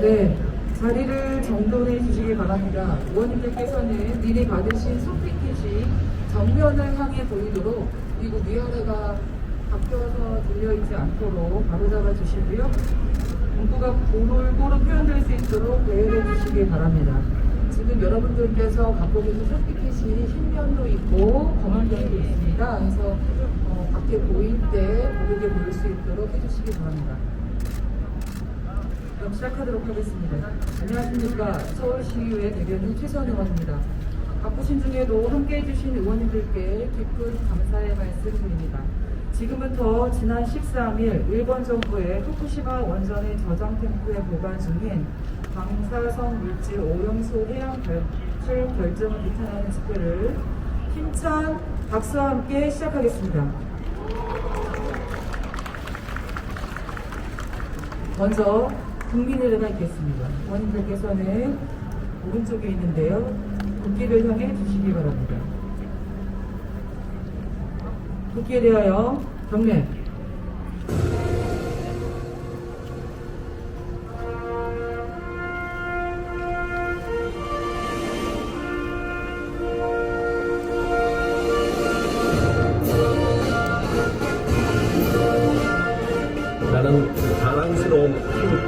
네, 자리를 정돈해 주시기 바랍니다. 의원님들께서는 미리 받으신 손피켓이 정면을 향해 보이도록 그리고 위아래가 바뀌어서 들려있지 않도록 바로잡아 주시고요. 문구가 고루고루 표현될 수 있도록 배열해 주시기 바랍니다. 지금 여러분들께서 갖고 계신 손피켓이 흰면도 있고 검은 면도 있습니다. 그래서 어, 밖에 보일 때 모르게 보일 수 있도록 해주시기 바랍니다. 그럼 시작하도록 하겠습니다. 안녕하십니까. 서울시의회 대변인 최선 의원입니다. 바쁘신 중에도 함께 해 주신 의원님들께 깊은 감사의 말씀 드립니다. 지금부터 지난 13일 일본 정부의 후쿠시마 원전의 저장 탱크에 보관 중인 방사성 물질 오염수 해양 발출 결정을 비탄하는 집회를 힘찬 박수와 함께 시작하겠습니다. 먼저 국민을 일어나 있겠습니다. 원님들께서는 오른쪽에 있는데요. 국기를 향해 주시기 바랍니다. 국기에 대하여 경례.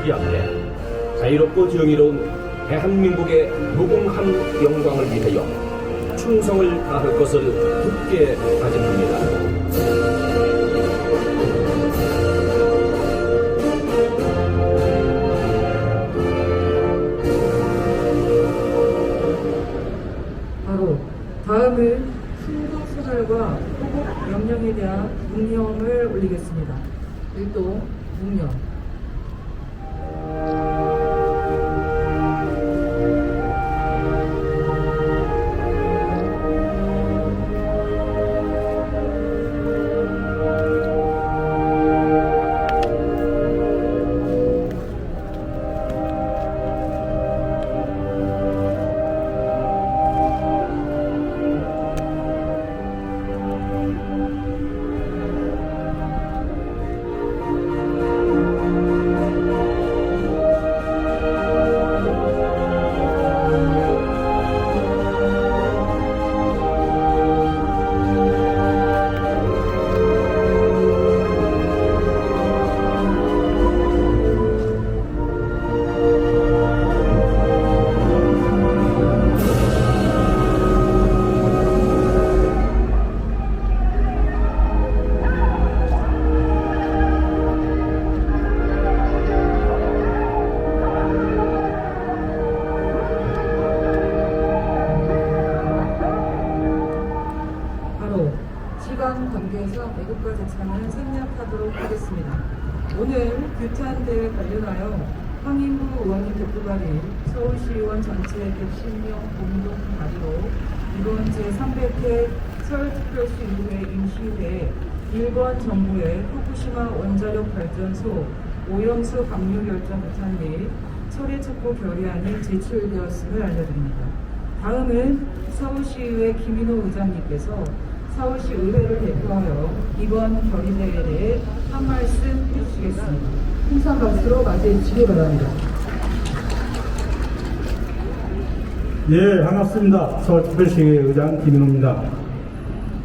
기 앞에 자유롭고 정의로운 대한민국의 무궁한 영광을 위하여 충성을 다할 것을 굳게 다짐합니다. 다음은 순국 수달과 호국 명령에 대한 묵념을 올리겠습니다. 일동 묵념. 생략하도록 하겠습니다. 오늘 규탄대에 관련하여 황인구 의원님 대표발인 서울시의원 전체 110명 공동 발의로 이번 제300회 서울특별시 의회 임시회 일본 정부의 후쿠시마 원자력 발전소 오염수 방류 결정 규탄 및 처리 촉구 결의안이 제출되었음을 알려드립니다. 다음은 서울시의회 김인호 의장님께서 서울시 의회를 대표하여 이번 결의대회에 대해 한 말씀 해주시겠습니다. 힘찬 박수로 맞이해 주시기 바랍니다. 예 반갑습니다. 서울특별시의회 의장 김인호입니다.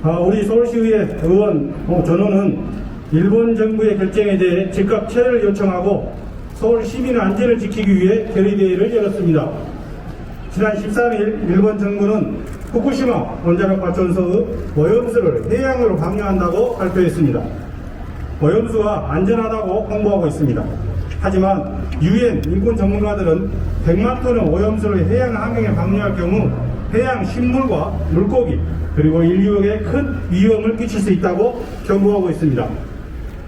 아, 우리 서울시의회 의원 어, 전원은 일본 정부의 결정에 대해 즉각 체를 요청하고 서울 시민의 안전을 지키기 위해 결의대회를 열었습니다. 지난 13일 일본 정부는 후쿠시마 원자력 발전소의 오염수를 해양으로 방류한다고 발표했습니다. 오염수가 안전하다고 홍보하고 있습니다. 하지만 유엔 인권 전문가들은 100만 톤의 오염수를 해양 환경에 방류할 경우 해양 식물과 물고기 그리고 인류에게 큰 위험을 끼칠 수 있다고 경고하고 있습니다.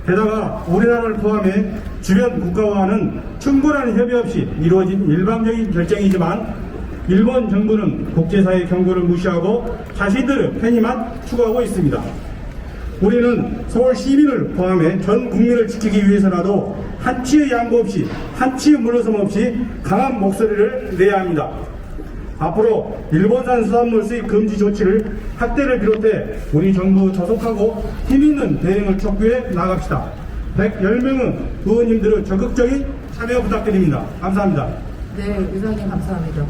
게다가 우리나라를 포함해 주변 국가와는 충분한 협의 없이 이루어진 일방적인 결정이지만 일본 정부는 국제사회 경고를 무시하고 자신들의 편의만 추구하고 있습니다. 우리는 서울 시민을 포함해 전 국민을 지키기 위해서라도 한치의 양보 없이 한치의 물러섬 없이 강한 목소리를 내야 합니다. 앞으로 일본산 수산물 수입 금지 조치를 확대를 비롯해 우리 정부 조속하고 힘있는 대응을 촉구해 나갑시다. 110명은 의원님들의 적극적인 참여 부탁드립니다. 감사합니다. 네, 의장님 감사합니다.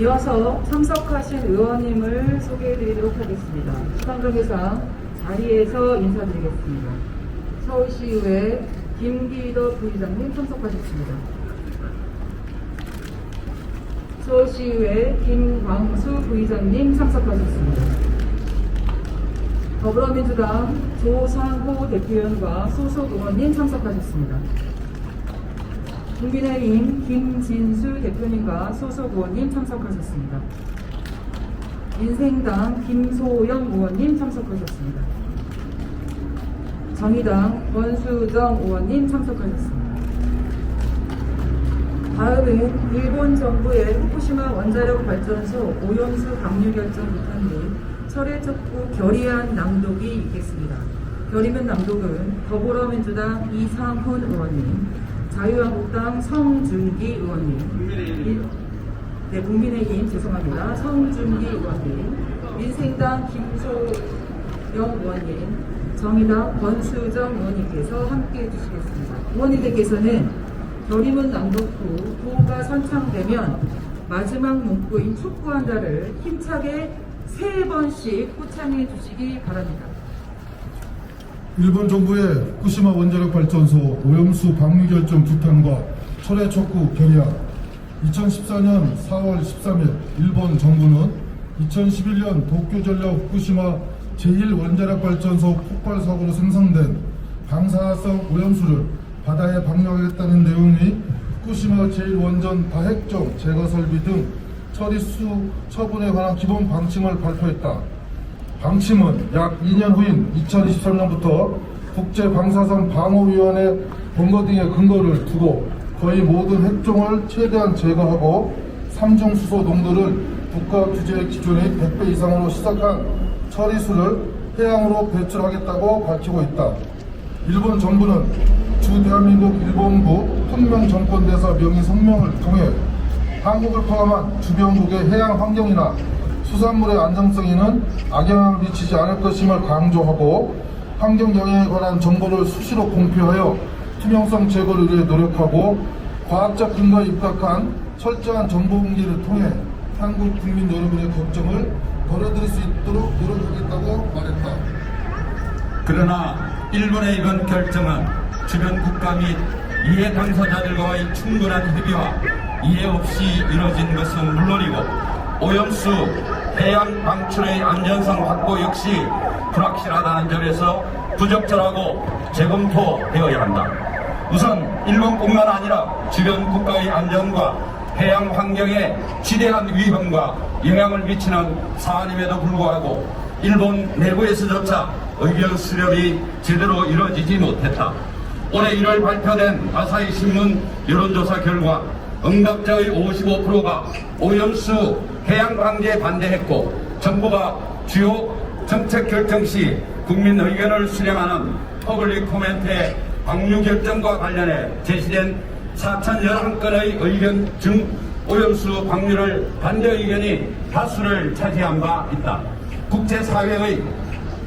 이어서 참석하신 의원님을 소개해드리도록 하겠습니다. 시간관계상 자리에서 인사드리겠습니다. 서울시의회 김기덕 부의장님 참석하셨습니다. 서울시의회 김광수 부의장님 참석하셨습니다. 더불어민주당 조상호 대표위원과 소속 의원님 참석하셨습니다. 국민의힘 김진수 대표님과 소속 의원님 참석하셨습니다. 민생당 김소영 의원님 참석하셨습니다. 정의당 권수정 의원님 참석하셨습니다. 다음은 일본 정부의 후쿠시마 원자력 발전소 오염수 방류 결정 비판 및 철회 촉구 결의안 낭독이 있겠습니다. 결의문 낭독은 더불어민주당 이상훈 의원님, 자유한국당 성준기 의원님, 네, 국민의힘 죄송합니다. 성준기 의원님, 민생당 김소영 의원님, 정의당 권수정 의원님께서 함께 해주시겠습니다. 의원님들께서는 낭독 후 구호가 선창되면 마지막 문구인 촉구한다를 힘차게 세 번씩 호창해 주시기 바랍니다. 일본 정부의 후쿠시마 원자력 발전소 오염수 방류 결정 규탄과 철회 촉구 결의안 2014년 4월 13일 일본 정부는 2011년 도쿄전력 후쿠시마 제1원자력 발전소 폭발 사고로 생성된 방사성 오염수를 바다에 방류하겠다는 내용의 후쿠시마 제1원전 다핵점 제거 설비 등 처리수 처분에 관한 기본 방침을 발표했다. 방침은 약 2년 후인 2023년부터 국제방사선 방호위원회 본거 등의 근거를 두고 거의 모든 핵종을 최대한 제거하고 삼중 수소 농도를 국가 규제 기준의 100배 이상으로 시작한 처리수를 해양으로 배출하겠다고 밝히고 있다. 일본 정부는 주 대한민국 일본부 훈명 정권대사 명의 성명을 통해 한국을 포함한 주변국의 해양 환경이나 수산물의 안정성에는 악영향을 미치지 않을 것임을 강조하고 환경 영향에 관한 정보를 수시로 공표하여 투명성 제고를 위해 노력하고 과학적 근거에 입각한 철저한 정보 공개를 통해 한국 국민 여러분의 걱정을 덜어드릴 수 있도록 노력하겠다고 말했다. 그러나 일본의 이번 결정은 주변 국가 및 이해 당사자들과의 충분한 협의와 이해 없이 이뤄진 것은 물론이고 오염수 해양 방출의 안전성 확보 역시 불확실하다는 점에서 부적절하고 재검토되어야 한다. 우선 일본뿐만 아니라 주변 국가의 안전과 해양 환경에 지대한 위험과 영향을 미치는 사안임에도 불구하고 일본 내부에서조차 의견 수렴이 제대로 이루어지지 못했다. 올해 1월 발표된 아사히 신문 여론조사 결과 응답자의 55%가 오염수 해양 방제에 반대했고 정부가 주요 정책 결정 시 국민 의견을 수렴하는 퍼블릭 코멘트의 방류 결정과 관련해 제시된 4,011건의 의견 중 오염수 방류를 반대 의견이 다수를 차지한 바 있다. 국제사회의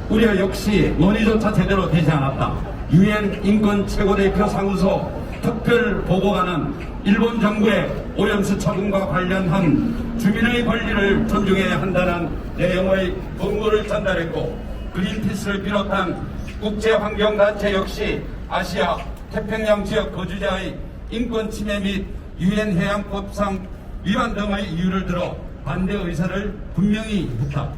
우려 역시 논의조차 제대로 되지 않았다. 유엔 인권 최고대표 상무소 특별 보고관은 일본 정부의 오염수 처분과 관련한 주민의 권리를 존중해야 한다는 내용의 권고를 전달했고 그린피스를 비롯한 국제환경단체 역시 아시아 태평양 지역 거주자의 인권 침해 및 유엔 해양법상 위반 등의 이유를 들어 반대 의사를 분명히 했다.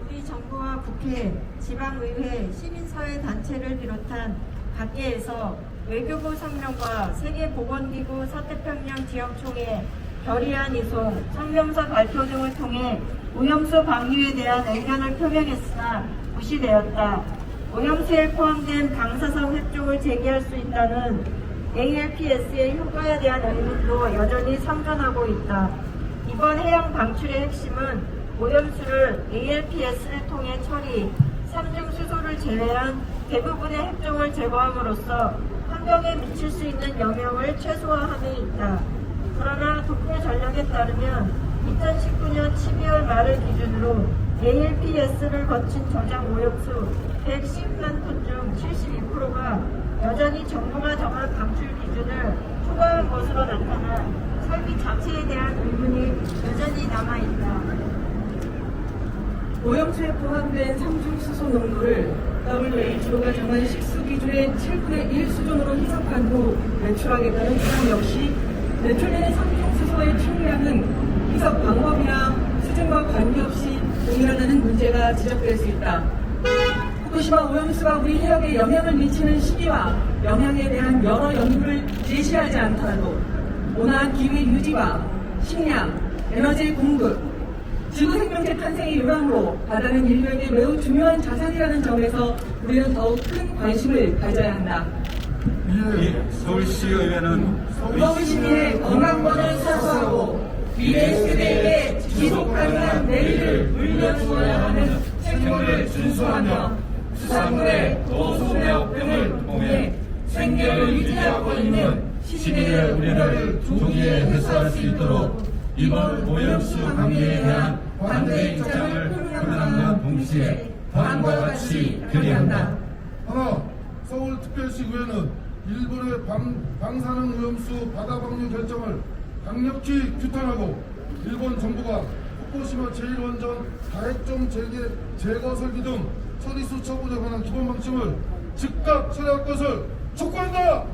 우리 정부와 국회, 지방의회, 시민사회 단체를 비롯한 각계에서 외교부 성명과 세계보건기구 서태평양 지역총회, 결의안 이송, 성명서 발표 등을 통해 오염수 방류에 대한 의견을 표명했으나 무시되었다. 오염수에 포함된 방사성 핵종을 제기할 수 있다는 ALPS의 효과에 대한 의문도 여전히 상존하고 있다. 이번 해양 방출의 핵심은 오염수를 ALPS를 통해 처리, 삼중 수소 를 제외한 대부분의 핵종을 제거함으로써 환경에 미칠 수 있는 영향을 최소화함에 있다. 그러나 독일 전략에 따르면 2019년 12월 말을 기준으로 ALPS를 거친 저장 오염수 110만 톤 중 72%가 여전히 정부가 정한 방출 기준을 초과한 것으로 나타나 설비 자체에 대한 의문이 여전히 남아있다. 오염수에 포함된 삼중 수소 농도를 WHO가 정한 식수 기준의 7분의 1 수준으로 희석한 후 배출하겠다는 주장 역시 배출되는 삼중 수소의 총량은 희석 방법이나 수준과 관계없이 동일하다는 문제가 지적될 수 있다. 후쿠시마 오염수가 우리 해역에 영향을 미치는 시기와 영향에 대한 여러 연구를 제시하지 않더라도 온화한 기후 유지와 식량, 에너지 공급, 지구 생명체 탄생의 요람으로 바다는 인류에게 매우 중요한 자산이라는 점에서 우리는 더욱 큰 관심을 가져야 한다. 이에 서울시의회는 서울 시민의 건강권을 사수하고 미래 세대에게 지속 가능한 내일을 물려주어야 하는 생물을 준수하며 수산물의 도소매업 등을 통해 생계를 유지하고 있는 시민의 우려를 조기에 해소할 수 있도록 이번 오염수 방류에 대한 반대 입장을 표명함과 동시에 다음과 같이 결의한다. 하나, 서울특별시의회는 일본의 방, 방사능 오염수 바다 방류 결정을 강력히 규탄하고 일본 정부가 후쿠시마 제1원전 다핵종 재개, 제거 설비 등 처리수 처분에 관한 기본 방침을 즉각 처리할 것을 촉구한다!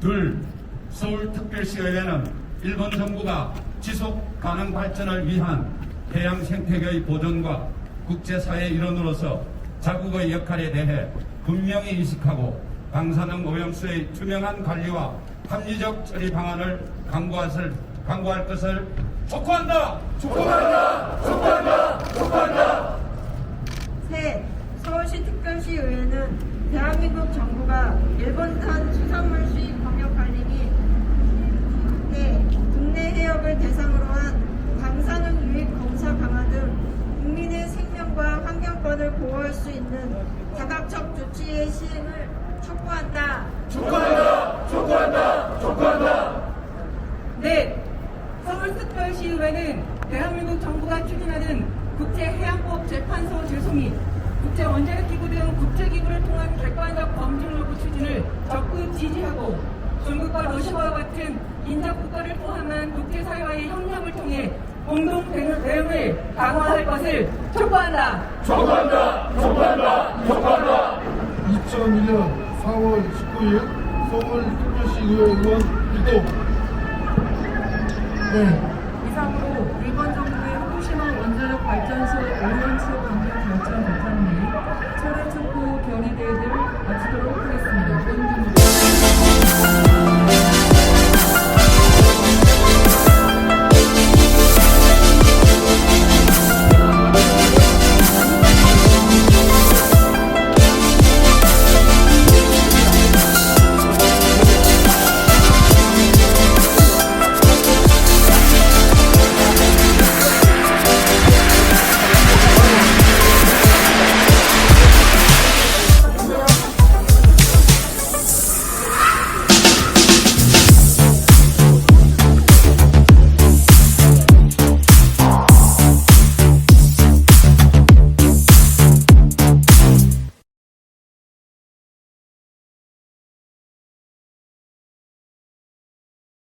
둘, 서울특별시의회는 일본 정부가 지속 가능 발전을 위한 해양 생태계의 보존과 국제사회 일원으로서 자국의 역할에 대해 분명히 인식하고 방사능 오염수의 투명한 관리와 합리적 처리 방안을 강구할, 강구할 것을 촉구한다! 셋, 서울시 특별시 의회는 대한민국 정부가 일본산 수산물 수입 검역 관리 및 네, 해역을 대상으로 한 방사능 유입 검사 강화 등 국민의 생명과 환경권을 보호할 수 있는 다각적 조치의 시행을 촉구한다. 넷, 서울특별시의회는 대한민국 정부가 추진하는 국제해양법 재판소 제소 및 국제원자력기구 등 국제기구를 통한 객관적 검증 요구 추진을 적극 지지하고 중국과 러시아와 같은 인접 국가를 포함한 국제사회와의 협력을 통해 공동 대응- 대응을 강화할 것을 촉구한다. 2001년 4월 19일 서울 특별시의회 의원 일동 네. 이상으로 일본 정부의 후쿠시마 원자력 발전소 오염수 방류